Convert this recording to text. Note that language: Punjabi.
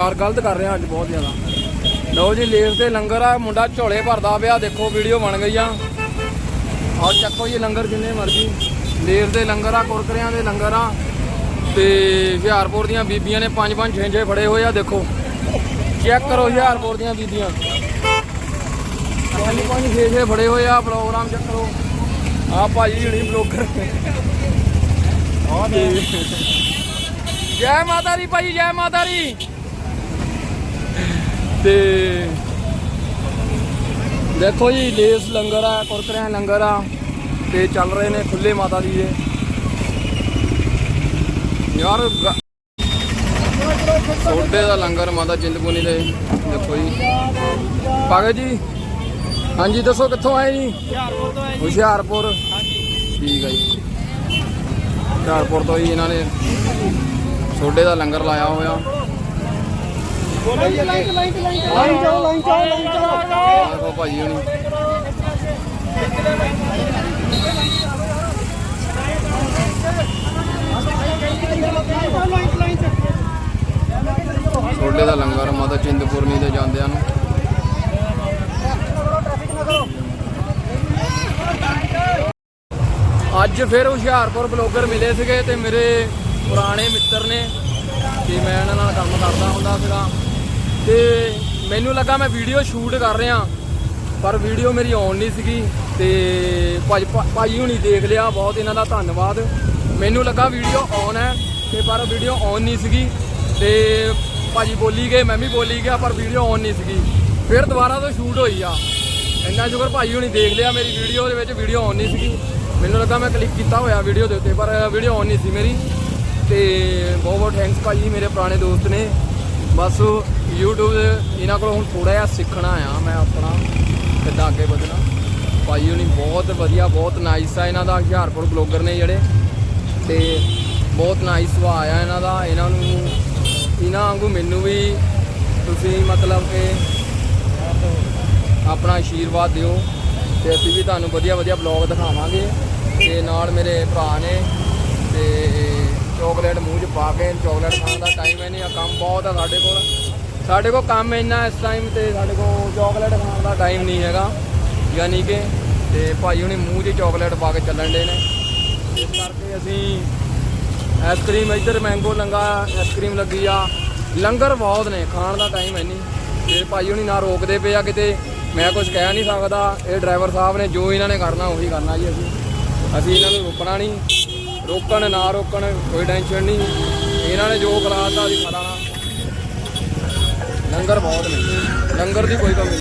ਯਾਰ ਗਲਤ ਕਰ ਰਿਹਾ ਅੱਜ ਬਹੁਤ ਜ਼ਿਆਦਾ। ਲਓ ਜੀ ਲੇਸ ਤੇ ਲੰਗਰ ਆ ਮੁੰਡਾ ਝੋਲੇ ਭਰਦਾ ਪਿਆ ਦੇਖੋ ਵੀਡੀਓ ਬਣ ਗਈ ਆ। ਆਓ ਚੱਕੋ ਜੀ ਲੰਗਰ ਜਿੰਨੇ ਮਰਜ਼ੀ। ਲੇਸ ਦੇ ਲੰਗਰ ਆ ਕੁਰਕਰਿਆਂ ਦੇ ਲੰਗਰ ਆ। ਤੇ ਹੁਸ਼ਿਆਰਪੁਰ ਦੀਆਂ ਬੀਬੀਆਂ ਨੇ ਪੰਜ ਪੰਜ ਛੇ ਛੇ ਫੜੇ ਹੋਏ ਆ ਦੇਖੋ। ਚੈੱਕ ਕਰੋ ਹੁਸ਼ਿਆਰਪੁਰ ਦੀਆਂ ਬੀਬੀਆਂ। ਪੰਜ ਪੰਜ ਛੇ ਛੇ ਫੜੇ ਹੋਏ ਆ ਪ੍ਰੋਗਰਾਮ ਚੈੱਕ ਕਰੋ। ਆ ਭਾਜੀ ਹੁਣੀ ਬਲੌਗਰ। ਜੈ ਮਾਤਾ ਦੀ ਭਾਈ ਜੈ ਮਾਤਾ ਦੀ। ਤੇ ਦੇਖੋ ਜੀ ਲੇਸ ਲੰਗਰ ਆ ਕੁਰਕਰਿਆਂ ਲੰਗਰ ਆ ਤੇ ਚੱਲ ਰਹੇ ਨੇ ਖੁੱਲੇ ਮਾਤਾ ਦੀ ਦੇ। ਯਾਰ ਸੋਡੇ ਦਾ ਲੰਗਰ ਮਾਤਾ ਚਿੰਤਪੁਰਨੀ ਦੇ ਦੇਖੋ ਜੀ। ਪਾਗਲ ਜੀ ਹਾਂਜੀ ਦੱਸੋ ਕਿੱਥੋਂ ਆਏ ਜੀ? ਹੁਸ਼ਿਆਰਪੁਰ ਤੋਂ ਆਏ ਜੀ। ਹੁਸ਼ਿਆਰਪੁਰ। ਹਾਂਜੀ। ਠੀਕ ਹੈ ਜੀ। ਹੁਸ਼ਿਆਰਪੁਰ ਤੋਂ ਹੀ ਇਹਨਾਂ ਨੇ ਸੋਡੇ ਦਾ ਲੰਗਰ ਲਾਇਆ ਹੋਇਆ। Line line line line line ਚਾਓ line ਚਾਓ ਦੇਖੋ ਭਾਜੀ ਹੁਣੀ। ਸੋਡੇ ਦਾ ਲੰਗਰ, ਮਾਤਾ ਚਿੰਤਪੁਰਨੀ ਦੇ ਜਾਂਦਿਆਂ ਨੂੰ। ਅੱਜ ਫਿਰ ਹੁਸ਼ਿਆਰਪੁਰ ਬਲੌਗਰ ਮਿਲੇ ਸੀਗੇ ਤੇ ਮੇਰੇ ਪੁਰਾਣੇ ਮਿੱਤਰ ਨੇ ਕਿ ਮੈਂ ਇਹਨਾਂ ਨਾਲ ਕੰਮ ਕਰਦਾ ਹੁੰਦਾ ਸੀਗਾ। ਤੇ ਮੈਨੂੰ ਲੱਗਾ ਮੈਂ ਵੀਡੀਓ ਸ਼ੂਟ ਕਰ ਰਿਹਾ, ਪਰ ਵੀਡੀਓ ਮੇਰੀ ਆਨ ਨਹੀਂ ਸੀਗੀ ਤੇ ਭਾਜੀ ਭਾਜੀ ਹੁਣੀ ਦੇਖ ਲਿਆ, ਬਹੁਤ ਇਹਨਾਂ ਦਾ ਧੰਨਵਾਦ। ਮੈਨੂੰ ਲੱਗਾ ਵੀਡੀਓ ਆਨ ਹੈ, ਤੇ ਪਰ ਵੀਡੀਓ ਆਨ ਨਹੀਂ ਸੀਗੀ। ਤੇ ਭਾਜੀ ਬੋਲੀ ਗਏ, ਮੈਂ ਵੀ ਬੋਲੀ ਗਿਆ, ਪਰ ਵੀਡੀਓ ਆਨ ਨਹੀਂ ਸੀਗੀ। ਫਿਰ ਦੁਬਾਰਾ ਤੋਂ ਸ਼ੂਟ ਹੋਈ ਆ। ਇੰਨਾ ਸ਼ੁਕਰ ਭਾਜੀ ਹੁਣੀ ਦੇਖ ਲਿਆ ਮੇਰੀ ਵੀਡੀਓ ਦੇ ਵਿੱਚ ਵੀਡੀਓ ਆਨ ਨਹੀਂ ਸੀਗੀ। ਮੈਨੂੰ ਲੱਗਾ ਮੈਂ ਕਲਿੱਕ ਕੀਤਾ ਹੋਇਆ ਵੀਡੀਓ ਦੇ ਉੱਤੇ, ਪਰ ਵੀਡੀਓ ਆਨ ਨਹੀਂ ਸੀ ਮੇਰੀ। ਤੇ ਬਹੁਤ ਬਹੁਤ ਥੈਂਕਸ ਭਾਜੀ, ਮੇਰੇ ਪੁਰਾਣੇ ਦੋਸਤ ਨੇ। ਬਸ YouTube ਦੇ ਇਹਨਾਂ ਕੋਲ ਹੁਣ ਥੋੜਾ ਜਿਹਾ ਸਿੱਖਣਾ ਆ ਮੈਂ ਆਪਣਾ, ਕਿੱਦਾਂ ਅੱਗੇ ਵਧਣਾ। ਭਾਜੀ ਹੁਣੀ ਬਹੁਤ ਵਧੀਆ, ਬਹੁਤ ਨਾਈਸ ਆ ਇਹਨਾਂ ਦਾ, ਹੁਸ਼ਿਆਰਪੁਰ ਬਲੌਗਰ ਨੇ ਜਿਹੜੇ। ਤੇ ਬਹੁਤ ਨਾਈਸ ਸੁਭਾਅ ਆ ਇਹਨਾਂ ਦਾ, ਇਹਨਾਂ ਨੂੰ ਇਹਨਾਂ ਵਾਂਗੂ ਮੈਨੂੰ ਵੀ ਤੁਸੀਂ ਮਤਲਬ ਕਿ ਆਪਣਾ ਆਸ਼ੀਰਵਾਦ ਦਿਓ। ਤੇ ਅਸੀਂ ਵੀ ਤੁਹਾਨੂੰ ਵਧੀਆ ਵਧੀਆ ਬਲੌਗ ਦਿਖਾਵਾਂਗੇ। ਤੇ ਨਾਲ ਮੇਰੇ ਭਰਾ ਨੇ, ਤੇ ਚਾਕਲੇਟ ਮੂੰਹ 'ਚ ਪਾ ਕੇ ਚਾਕਲੇਟ ਖਾਣ ਦਾ ਟਾਈਮ ਹੈ ਨਹੀਂ ਆ ਕੰਮ ਬਹੁਤ ਆ ਸਾਡੇ ਕੋਲ। ਸਾਡੇ ਕੋਲ ਕੰਮ ਇੰਨਾ ਇਸ ਟਾਈਮ ਤੇ ਸਾਡੇ ਕੋਲ ਚਾਕਲੇਟ ਖਾਣ ਦਾ ਟਾਈਮ ਨਹੀਂ ਹੈਗਾ। ਯਾਨੀ ਕਿ ਤੇ ਭਾਈ ਹੁਣੀ ਮੂੰਹ 'ਚ ਚਾਕਲੇਟ ਪਾ ਕੇ ਚੱਲਣ ਦੇ ਨੇ। ਇਸ ਕਰਕੇ ਅਸੀਂ ਆਈਸਕ੍ਰੀਮ ਇੱਧਰ ਮੈਂਗੋ ਲੰਗਾ ਆਈਸਕ੍ਰੀਮ ਲੱਗੀ ਆ। ਲੰਗਰ ਬਹੁਤ ਨੇ, ਖਾਣ ਦਾ ਟਾਈਮ ਹੈ ਨਹੀਂ। ਤੇ ਭਾਈ ਹੁਣੀ ਨਾ ਰੋਕਦੇ ਪਏ ਆ ਕਿਤੇ। ਮੈਂ ਕੁਝ ਕਹਿ ਨਹੀਂ ਸਕਦਾ। ਇਹ ਡਰਾਈਵਰ ਸਾਹਿਬ ਨੇ ਜੋ ਇਹਨਾਂ ਨੇ ਕਰਨਾ, ਉਹੀ ਕਰਨਾ ਜੀ ਅਸੀਂ। ਅਸੀਂ ਇਹਨਾਂ ਨੂੰ ਰੋਕਣਾ ਨਹੀਂ। ਰੋਕਣ, ਨਾ ਰੋਕਣ, ਕੋਈ ਟੈਨਸ਼ਨ ਨਹੀਂ ਇਹਨਾਂ ਨੇ ਜੋ ਖਿਲਾਤਾ ਅਸੀਂ ਖਾ ਲੈਣਾ ਲੰਗਰ ਬਹੁਤ ਨੇ ਲੰਗਰ ਦੀ ਕੋਈ ਕਮੀ ਨਹੀਂ।